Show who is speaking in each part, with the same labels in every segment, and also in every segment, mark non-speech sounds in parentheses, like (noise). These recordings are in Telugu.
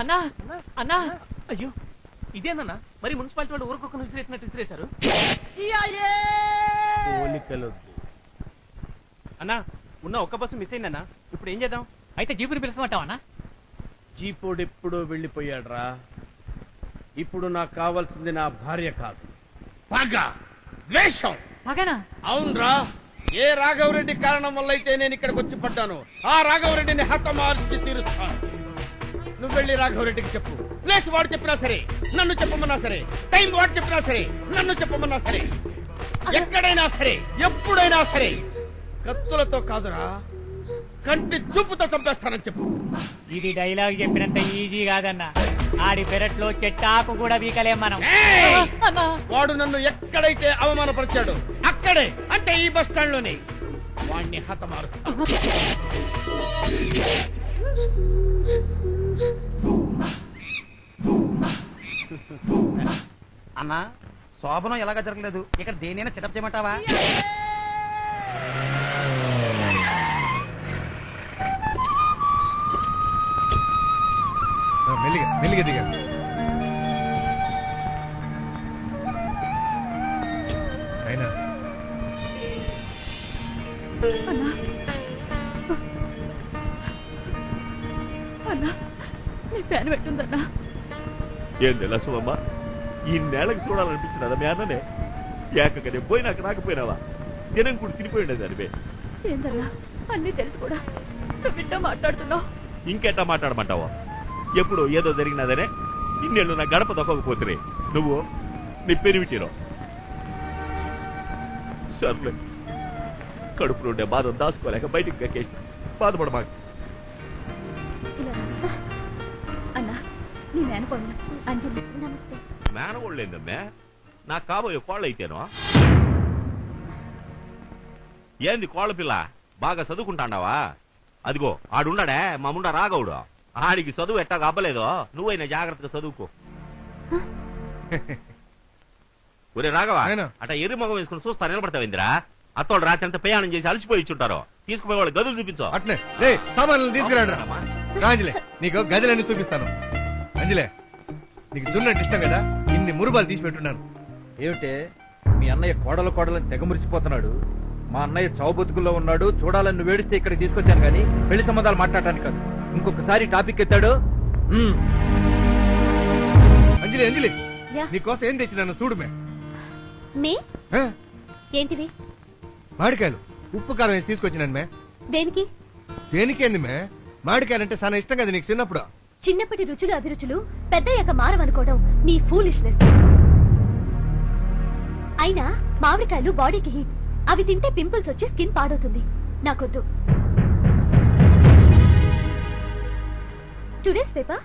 Speaker 1: అన్నా అన్నా. అయ్యో ఇదేనన్నా? మరి మున్సిపాలిటీ వాళ్ళు ఊరుకొకరు విసిరేసినట్టు విసిరేశారు.
Speaker 2: అన్నా ఉన్న ఒక్క బస్సు మిస్ అయిందన్నా. ఇప్పుడు ఏం చేద్దాం?
Speaker 1: అయితే జీపుని పిలుస్తామంటావా అన్నా?
Speaker 2: జీపోడు ఎప్పుడో వెళ్ళిపోయాడ్రా. ఇప్పుడు నాకు కావాల్సింది నా భార్య కాదు. పగ! ద్వేషం!
Speaker 1: పగనా?
Speaker 2: అవునరా. ఏ రాఘవరెడ్డి కారణం వల్ల అయితే నేను ఇక్కడికి వచ్చి పడ్డాను? ఆ రాఘవరెడ్డిని హతమార్చి తీరుస్తాను. నువ్వు వెళ్ళి రాఘవరెడ్డికి చెప్పు. ప్లేస్ వాడు చెప్పినా సరే నన్ను చెప్పమన్నా సరే టైం వాడు చెప్పినా సరే నన్ను చెప్పమన్నా సరే ఎక్కడైనా సరే ఎప్పుడైనా సరే కత్తులతో కాదురా కంటి చూపుతో చంపేస్తానని చెప్పు.
Speaker 1: ఇది డైలాగ్ చెప్పినంత ఈజీ కాదన్నా. ఆడి పెరట్లో చెట్టాకు కూడా వీకలేం మనం!
Speaker 2: వాడు నన్ను ఎక్కడైతే అవమానపరిచాడు అక్కడే అంటే ఈ బస్ స్టాండ్లోనే వాణ్ణి హతమారుస్తా.
Speaker 3: అన్నా శోభనం ఎలాగ జరగలేదు? ఇక్కడ దేనైనా సెటప్ చేయమంటావా?
Speaker 4: మెల్లిగా మెల్లిగా దిగా. అయినా.
Speaker 5: అన్నా. నీ ఫ్యాన్ పెట్టుందన్నా.
Speaker 6: ఏం తెలుసు అమ్మా ఈ నేలకు చూడాలనిపించినదా మీ అన్ననే? ఏకకనే పోయినాక రాకపోయినావా? దినం కూడా తినిపోయిండే దానివే
Speaker 5: ఏందన్నా? అన్నీ తెలుసు కూడా. నువ్వు బిడ్డ మాట్లాడుతున్నావు.
Speaker 6: ఇంకెట్టా మాట్లాడమంటావా? ఎప్పుడు ఏదో జరిగినదనే ఇన్నేళ్ళు నా గడప దొక్కకపోతురే. నువ్వు నీ పెరిమిటిరో సర్లే. కడుపులో ఉండే బాధ దాచుకోలేక బయటికి కక్కేసి బాధపడమాక.
Speaker 5: ఇలా రా. అన్నా నీ మేనకోడలు అంజలి. నమస్తే.
Speaker 6: మేనగోళ్ళేందమ్మే? నాకు కాబోయే కోళ్ళ అయితేనో ఏంది కోళ్ళ పిల్ల బాగా చదువుకుంటాండావా? అదిగో ఆడున్నాడే మా ముండ రాగవుడు. ఆడికి చదువు ఎట్టాగా అబ్బలేదో నువ్వైనా జాగ్రత్తగా చదువుకో. (laughs) ఒరే రాఘవా
Speaker 4: ఆయన.
Speaker 6: అట ఎర్రి మొగం వేసుకుని చూస్తా నిలబడతావేందిరా? అత్తోడు రాత్రి అంతా ప్రయాణం చేసి అలసిపోయి ఇచ్చుంటారు తీసుకుపోయే వాళ్ళు గదులు చూపించు.
Speaker 4: అట్నే. రే సామాన్లు తీసుకురాడు రాంజలే నీకు గదిలన్నీ చూపిస్తాను. అంజలే నీకు జున్నంటే ఇష్టం కదా? ఇన్ని మురుబాలు తీసి పెట్టున్నాను.
Speaker 3: ఏమిటే? మీ అన్నయ్య కోడలు కోడలని తెగ మురిసిపోతున్నాడు. మా అన్నయ్య చావు బతుకుల్లో ఉన్నాడు. చూడాలని నువ్వు ఏడిస్తే ఇక్కడికి తీసుకొచ్చాను కానీ పెళ్ళి సంబంధాలు మాట్లాడటానికి కాదు. ఇంకొకసారి టాపిక్ ఎత్తాడు.
Speaker 4: అంజలి అంజలి
Speaker 5: యా.
Speaker 4: నీకోసం ఏం తెచ్చినాను చూడు మే?
Speaker 5: మే
Speaker 4: ఆ,
Speaker 5: ఏంటివి?
Speaker 4: మామిడికాయలు. ఉప్పు కారం వేసి తీసుకొచ్చినాను మే
Speaker 5: దేనికి?
Speaker 4: దేనికేంది మే మామిడికాయలు అంటే చాలా ఇష్టం కదా నీకు చిన్నప్పుడు.
Speaker 5: చిన్నప్పటి రుచులు అభిరుచులు పెద్దయ్యాక మారవనుకోవడం నీ ఫూలిష్నెస్ అయినా మామిడికాయలు బాడీకి హీట్ అవి తింటే పింపుల్స్ వచ్చి స్కిన్ పాడవుతుంది. నాకొద్దు. Today's paper?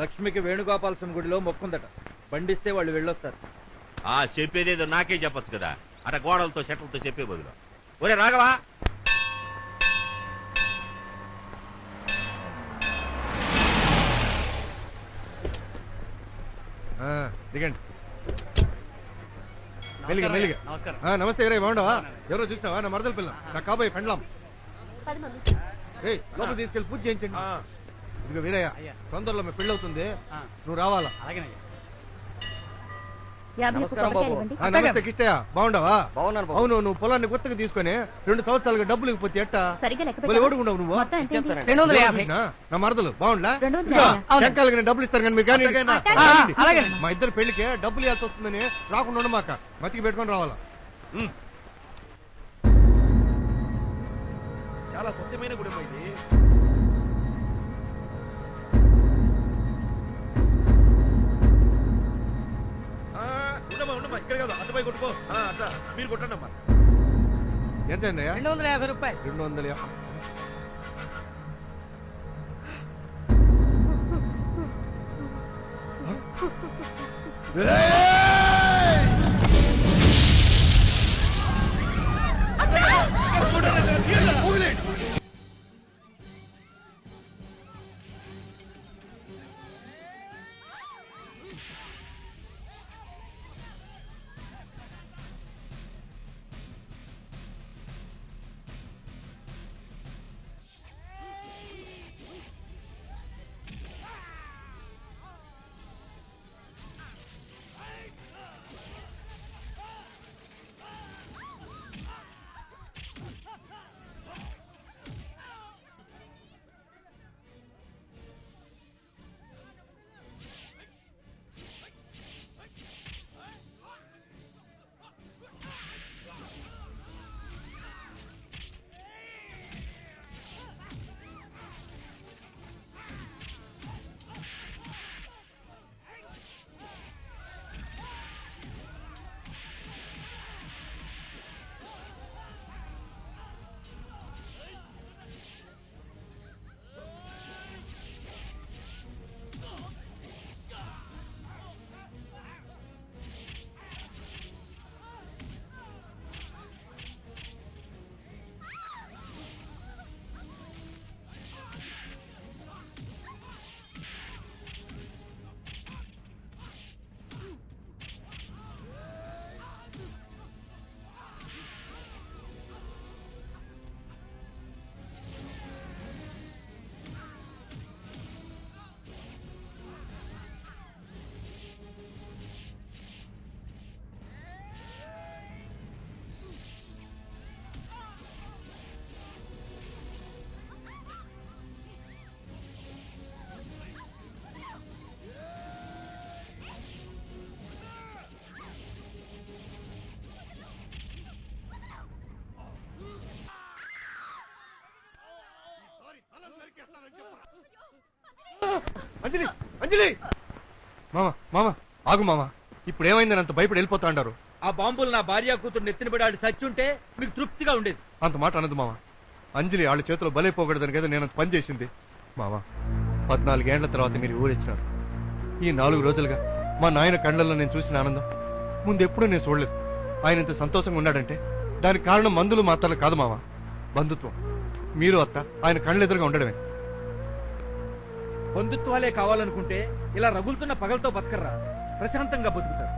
Speaker 3: లక్ష్మికి వేణుగోపాలస్వామి గుడిలో మొక్కుందట. బండిస్తే వాళ్ళు వెళ్ళొస్తారు.
Speaker 6: ఆ చెప్పేదేదో నాకే చెప్పొచ్చు కదా. అట గోడలతో చెట్లతో చెప్పే బదులు. ఒరే రాఘవా!
Speaker 4: ఆ, దిగండి. మెల్లిగా మెల్లిగా.
Speaker 1: నమస్కారం.
Speaker 4: ఆ, నమస్తే రే బాగుండవా? ఎవరో చూసినావా? నా మరదల పిల్ల. నా కాబోయే పెండ్లాం. రే లోపల తీసుకెళ్ళి పూజ చేయించండి. ఇదిగో వీరయ్య. తొందరలో మీ పెళ్ళి అవుతుంది
Speaker 1: ఆ.
Speaker 4: నువ్వు రావాలా?
Speaker 1: అలాగేనయ్యా.
Speaker 5: యాభై
Speaker 4: బాగుండవా అవును నువ్వు పొలాన్ని గుత్తకు తీసుకొని రెండు సంవత్సరాలుగా డబ్బులు ఇకపోతే ఎట్టా? ఓడుకున్నావు నువ్వు? నా మరదలు బాగుండా
Speaker 5: రెండు వందల
Speaker 4: ఇదిగో,
Speaker 5: యాభై.
Speaker 1: అవును.
Speaker 4: టెంకాయలకి నేను డబ్బులు ఇస్తాను కానీ మీరు. మా ఇద్దరు పెళ్ళికి డబ్బులు ఇవ్వాల్సి వస్తుందని రాకుండా ఉండమాక మతికి పెట్టుకొని రావాలా?
Speaker 6: చాలా సత్యమైన గుడి ఇది. అమ్మాయి కొట్టుకో అట్లా. మీరు కొట్టండి అమ్మా.
Speaker 4: ఎంత అయిందయ్యా?
Speaker 1: రెండు వందల యాభై రూపాయలు.
Speaker 4: రెండు వందల యాభై అంజలి అంజలి! మామ మామ ఆగు మామ. ఇప్పుడు ఏమైందని అంత భయపడి వెళ్ళిపోతా అంటారు.
Speaker 3: ఆ బాంబులు నా భార్య కూతురు నెత్తిన పడి ఆడు చచ్చుంటే మీకు తృప్తిగా ఉండేది.
Speaker 4: అంత మాట అనదు మామ. అంజలి వాళ్ళ చేతిలో బలైపోకూడదని కదా నేను అంత పని చేసింది. మామ పద్నాలుగేండ్ల తర్వాత మీరు ఊరిచ్చినారు. ఈ నాలుగు రోజులుగా మా నాయన కళ్ళల్లో నేను చూసిన ఆనందం ముందెప్పుడూ నేను చూడలేదు. ఆయన ఇంత సంతోషంగా ఉన్నాడంటే దానికి కారణం మందులు మాత్రలు కాదు మామ. బంధుత్వం. మీరు అత్త ఆయన కళ్ళెదురుగా ఉండడమే.
Speaker 3: బంధుత్వాలే కావాలనుకుంటే ఇలా రగులుతున్న పగలతో బతకర్రా. ప్రశాంతంగా బతుకుతారు.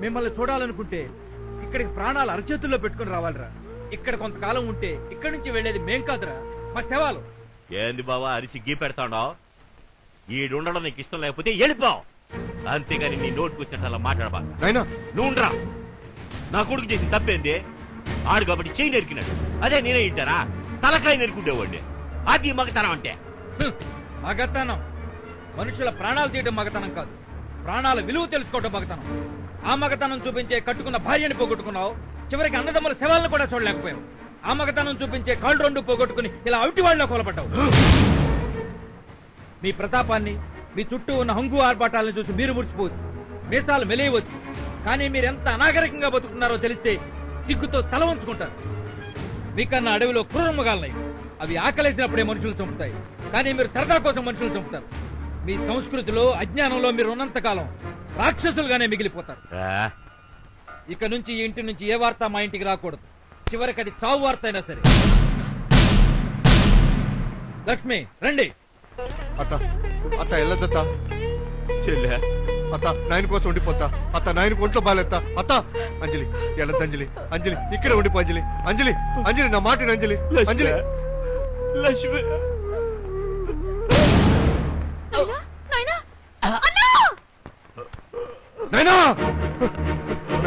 Speaker 3: మిమ్మల్ని చూడాలనుకుంటే ఇక్కడికి ప్రాణాలు అరచేతుల్లో పెట్టుకుని రావాలిరా. ఇక్కడ కొంతకాలం ఉంటే ఇక్కడి నుంచి వెళ్ళేది మేం కాదురా. మా శవాలు.
Speaker 6: ఏంది బావా అరిసి గీ పెడతాడావు? ఈడుండడం నీకు ఇష్టం లేకపోతే వెళ్ళిపో. అంతేగాని నీ నోటుకు వచ్చినట్టు అలా మాట్లాడబా
Speaker 4: నాయనా.
Speaker 6: నువ్వుండ్రా నా కొడుకు చేసిన తప్పేంది? ఆడు కాబట్టి చేయి నరికినాడు. అదే నేనే ఇంటారా తలకాయ నరుకుండేవాడిని. అది మగతనం అంటే.
Speaker 3: మగతనం. మనుషుల ప్రాణాలు తీయడం మగతనం కాదు. ప్రాణాల విలువ తెలుసుకోవడం మగతనం. ఆ మగతనం చూపించే కట్టుకున్న భార్యని పోగొట్టుకున్నావు. చివరికి అన్నదమ్ముల శవాలను కూడా చూడలేకపోయావు. ఆ మగతనం చూపించే కాళ్ళు రెండు పోగొట్టుకుని ఇలా అవిటి వాళ్ళలో కోలపడ్డావు మీ ప్రతాపాన్ని మీ చుట్టూ ఉన్న హంగు ఆర్భాటాలను చూసి మీరు ముడిచిపోవచ్చు మీసాలు మెలేయవచ్చు. కానీ మీరు ఎంత అనాగరికంగా బతుకుతున్నారో తెలిస్తే సిగ్గుతో తల ఉంచుకుంటారు మీకన్నా అడవిలో క్రూరమృగాలున్నాయి అవి ఆకలేసినప్పుడే మనుషులు చంపుతాయి. కానీ మీరు సరదా కోసం మనుషులు చంపుతారు. మీ సంస్కృతిలో అజ్ఞానంలో మీరు ఉన్నంత కాలం రాక్షసులుగానే మిగిలిపోతారు.
Speaker 6: ఆ,
Speaker 3: ఇక నుంచి ఈ ఇంటి నుంచి ఏ వార్త మా ఇంటికి రాకూడదు. చివరికి అది చావు వార్త అయినా సరే. లక్ష్మి రండి.
Speaker 4: అత్త అత్త వెళ్ళొద్దత్త
Speaker 6: చెల్లె
Speaker 4: అత్త నాయన కోసం ఉండిపోతా. అత్త నాయన ఒంట్లో బాగాలేత్తా. అత్త అంజలి వెళ్ళొద్దు అంజలి. అంజలి ఇక్కడ ఉండిపో అంజలి. అంజలి అంజలి నా మాట విను అంజలి అంజలి.
Speaker 6: లక్ష్మి.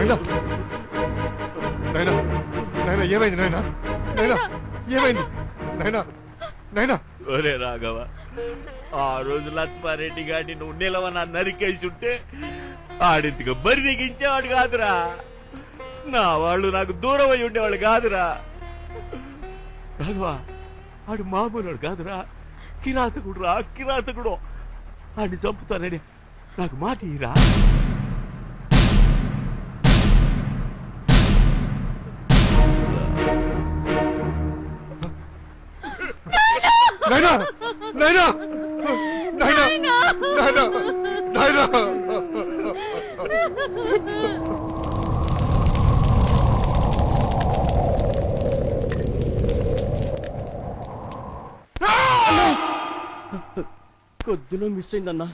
Speaker 5: నాయనా
Speaker 4: నాయనా నాయనా ఏమైంది నాయనా నాయనా ఏమైంది? నాయనా నాయనా
Speaker 6: ఒరే రాఘవ ఆ రోజు లక్ష్మారెడ్డి గారిని నువ్వు నిలవన నరికేసి ఉంటే ఆడింతగా బరి దిగించేవాడు కాదురా. నా వాళ్ళు నాకు దూరం అయి ఉండేవాళ్ళు కాదురా. రాఘవ ఆడు మామూలు కాదురా. కిరాతకుడు రా కిరాతకుడు. ఆడిని చంపుతానని నాకు మాట ఇరా
Speaker 4: నాయనా నాయనా నాయనా నాయనా. నాయనా
Speaker 7: కొద్దిలో మిస్ అయిందన్నా.